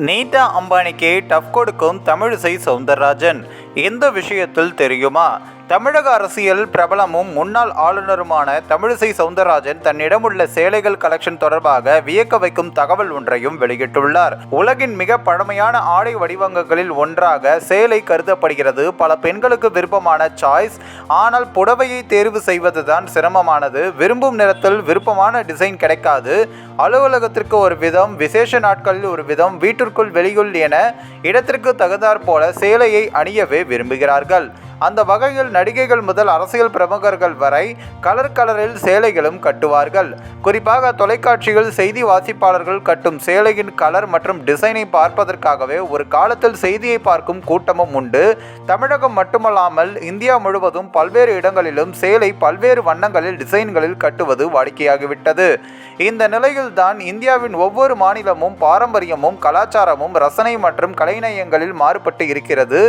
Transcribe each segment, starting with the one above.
நீதா அம்பானிக்கு டஃப் கொடுக்கும் தமிழிசை சவுந்தரராஜன். எந்த விஷயத்தில் தெரியுமா? தமிழக அரசியல் பிரபலமும் முன்னாள் ஆளுநருமான தமிழிசை சவுந்தரராஜன் தன்னிடமுள்ள சேலைகள் கலெக்ஷன் தொடர்பாக வியக்க வைக்கும் தகவல் ஒன்றையும் வெளியிட்டுள்ளார். உலகின் மிக பழமையான ஆடை வடிவங்களில் ஒன்றாக சேலை கருதப்படுகிறது. பல பெண்களுக்கு விருப்பமான சாய்ஸ் ஆனால் புடவையை தேர்வு செய்வதுதான் சிரமமானது. விரும்பும் நிறத்தில் விருப்பமான டிசைன் கிடைக்காது. அலுவலகத்திற்கு ஒரு விதம் விசேஷ நாட்களில் ஒரு விதம் வீட்டிற்குள் வெளியுள் என இடத்திற்கு தகுந்தாற் போல சேலையை அணியவே விரும்புகிறார்கள். அந்த வகையில் நடிகைகள் முதல் அரசியல் பிரமுகர்கள் வரை கலர் கலரில் சேலைகளும் கட்டுவார்கள். குறிப்பாக தொலைக்காட்சியில் செய்தி வாசிப்பாளர்கள் கட்டும் சேலையின் கலர் மற்றும் டிசைனை பார்ப்பதற்காகவே ஒரு காலத்தில் செய்தியை பார்க்கும் கூட்டமும் உண்டு. தமிழகம் மட்டுமல்லாமல் இந்தியா முழுவதும் பல்வேறு இடங்களிலும் சேலை பல்வேறு வண்ணங்களில் டிசைன்களில் கட்டுவது வாடிக்கையாகிவிட்டது. இந்த நிலையில்தான் இந்தியாவின் ஒவ்வொரு மாநிலமும் பாரம்பரியமும் கலாச்சாரமும் ரசனை மற்றும் கலைநயங்களில் மாறுபட்டு இருக்கிறது.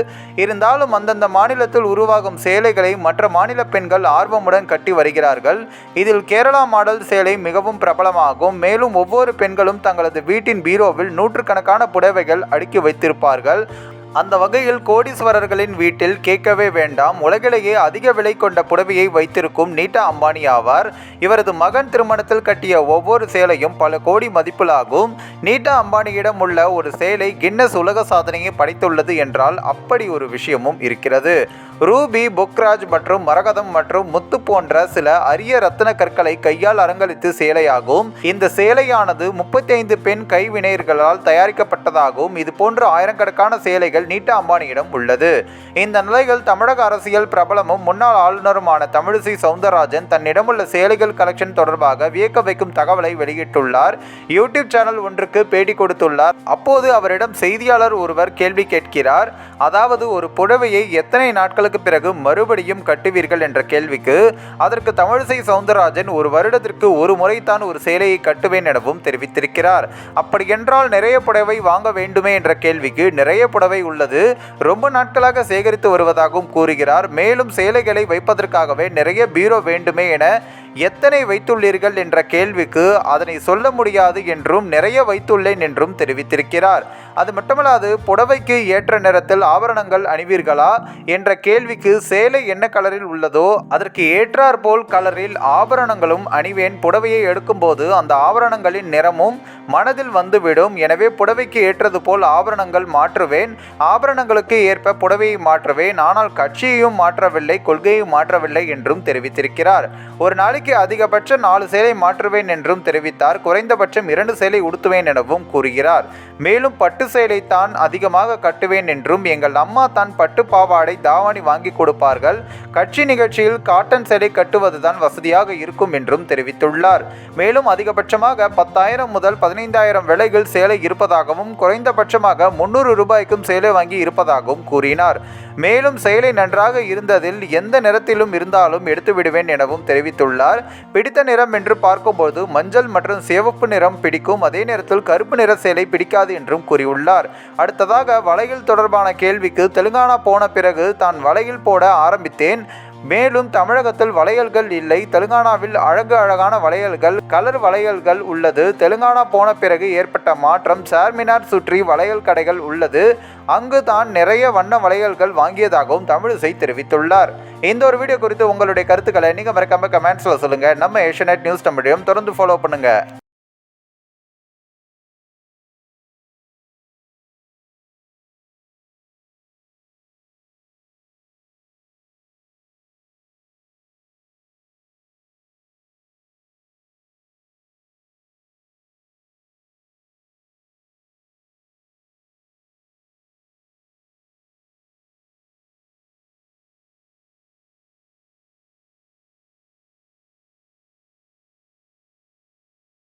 இருந்தாலும் அந்தந்த மாநிலத்தில் உருவாகும் சேலைகளை மற்ற மாநில பெண்கள் ஆர்வமுடன் கட்டி வருகிறார்கள். இதில் கேரளா மாடல் சேலை மிகவும் பிரபலமாகும். மேலும் ஒவ்வொரு பெண்களும் தங்களது வீட்டின் பீரோவில் நூற்றுக்கணக்கான புடவைகள் அடுக்கி வைத்திருப்பார்கள். அந்த வகையில் கோடீஸ்வரர்களின் வீட்டில் கேட்கவே வேண்டாம். உலகிலேயே அதிக விலை கொண்ட புடவையை வைத்திருக்கும் நீட்டா அம்பானி ஆவார். இவரது மகன் திருமணத்தில் கட்டிய ஒவ்வொரு சேலையும் பல கோடி மதிப்பிலாகும். நீட்டா அம்பானியிடம் உள்ள ஒரு சேலை கின்னஸ் உலக சாதனையை படைத்துள்ளது என்றால் அப்படி ஒரு விஷயமும் இருக்கிறது. ரூபி புக்ராஜ் மற்றும் மரகதம் மற்றும் முத்து போன்ற சில அரிய ரத்தின கற்களை கையால் அலங்கரித்து சேலையாகும். இந்த சேலையானது முப்பத்தி ஐந்து பெண் கைவினைஞர்களால் தயாரிக்கப்பட்டதாகவும் இது போன்ற ஆயிரக்கணக்கான சேலைகள் நீட்டா அம்பானியிடம் உள்ளது. இந்த நிலையில் தமிழக அரசியல் பிரபலமும் முன்னாள் ஆளுநருமான தமிழிசை சவுந்தரராஜன் தன்னிடமுள்ள சேலைகள் கலெக்ஷன் தொடர்பாக வியக்க வைக்கும் தகவலை வெளியிட்டுள்ளார். யூடியூப் சேனல் ஒன்றுக்கு பேட்டி கொடுத்துள்ளார். அப்போது அவரிடம் செய்தியாளர் ஒருவர் கேள்வி கேட்கிறார். அதாவது ஒரு புடவையை எத்தனை நாட்களுக்கு பிறகு மறுபடியும் கட்டுவீர்கள் என்ற கேள்விக்கு அதற்கு தமிழிசை சவுந்தரராஜன் ஒரு வருடத்திற்கு ஒரு முறைதான் ஒரு சேலையை கட்டுவேன் எனவும் தெரிவித்திருக்கிறார். அப்படி என்றால் நிறைய புடவை வாங்க வேண்டுமே என்ற கேள்விக்கு நிறைய புடவை உள்ளது. ரொம்ப நாட்களாக சேகரித்து வருவதாகவும் கூறுகிறார். மேலும் சேலைகளை வைப்பதற்காகவே நிறைய பீரோ வேண்டுமே என எத்தனை வைத்துள்ளீர்கள் என்ற கேள்விக்கு அதனை சொல்ல முடியாது என்றும் நிறைய வைத்துள்ளேன் என்றும் தெரிவித்திருக்கிறார். அது மட்டுமல்லாது புடவைக்கு ஏற்ற நிறத்தில் ஆபரணங்கள் அணிவீர்களா என்ற கேள்விக்கு சேலை என்ன கலரில் உள்ளதோ அதற்கு ஏற்றாற்போல் கலரில் ஆபரணங்களும் அணிவேன். புடவையை எடுக்கும்போது அந்த ஆபரணங்களின் நிறமும் மனதில் வந்துவிடும். எனவே புடவைக்கு ஏற்றது போல் ஆபரணங்கள் மாற்றுவேன். ஆபரணங்களுக்கு ஏற்ப புடவையை மாற்றுவேன். ஆனால் கட்சியையும் மாற்றவில்லை கொள்கையும் மாற்றவில்லை என்றும் தெரிவித்திருக்கிறார். ஒரு நாளைக்கு அதிகபட்ச நாலு சேலை மாற்றுவேன் என்றும் தெரிவித்தார். குறைந்தபட்சம் இரண்டு சேலை உடுத்துவேன் எனவும் கூறுகிறார். மேலும் பட்டு சேலை தான் அதிகமாக கட்டுவேன் என்றும் எங்கள் அம்மா தான் பட்டு பாவாடை தாவணி வாங்கி கொடுப்பார்கள். கட்சி நிகழ்ச்சியில் காட்டன் சேலை கட்டுவதுதான் வசதியாக இருக்கும் என்றும் தெரிவித்துள்ளார். மேலும் அதிகபட்சமாக பத்தாயிரம் முதல் பதினைந்தாயிரம் விலைகள் சேலை இருப்பதாகவும் குறைந்தபட்சமாக முன்னூறு ரூபாய்க்கும் சேலை வாங்கி இருப்பதாகவும் கூறினார். மேலும் சேலை நன்றாக இருந்ததில் எந்த நிறத்திலும் இருந்தாலும் எடுத்து விடுவேன் எனவும் தெரிவித்துள்ளார். பிடித்த நிறம் என்று பார்க்கும்போது மஞ்சள் மற்றும் சிவப்பு நிறம் பிடிக்கும். அதே நேரத்தில் கருப்பு நிற சேலை பிடிக்காது என்றும் கூறியுள்ளார். அடுத்ததாக வளையல் தொடர்பான கேள்விக்கு தெலுங்கானா போன பிறகு தான் வளையல் போட ஆரம்பித்தேன். மேலும் தமிழகத்தில் வளையல்கள் இல்லை. தெலுங்கானாவில் அழகு அழகான வளையல்கள் கலர் வளையல்கள் உள்ளது. தெலுங்கானா போன பிறகு ஏற்பட்ட மாற்றம் சார்மினார் சுற்றி வளையல் கடைகள் உள்ளது. அங்கு தான் நிறைய வண்ண வளையல்கள் வாங்கியதாகவும் தமிழிசை தெரிவித்துள்ளார். இந்த ஒரு வீடியோ குறித்து உங்களுடைய கருத்துக்களை நீங்கள் மறக்காம கமெண்ட்ஸில் சொல்லுங்கள் நம்ம ஏஷியநெட் நியூஸ் தமிழையும் தொடர்ந்து ஃபாலோ பண்ணுங்கள்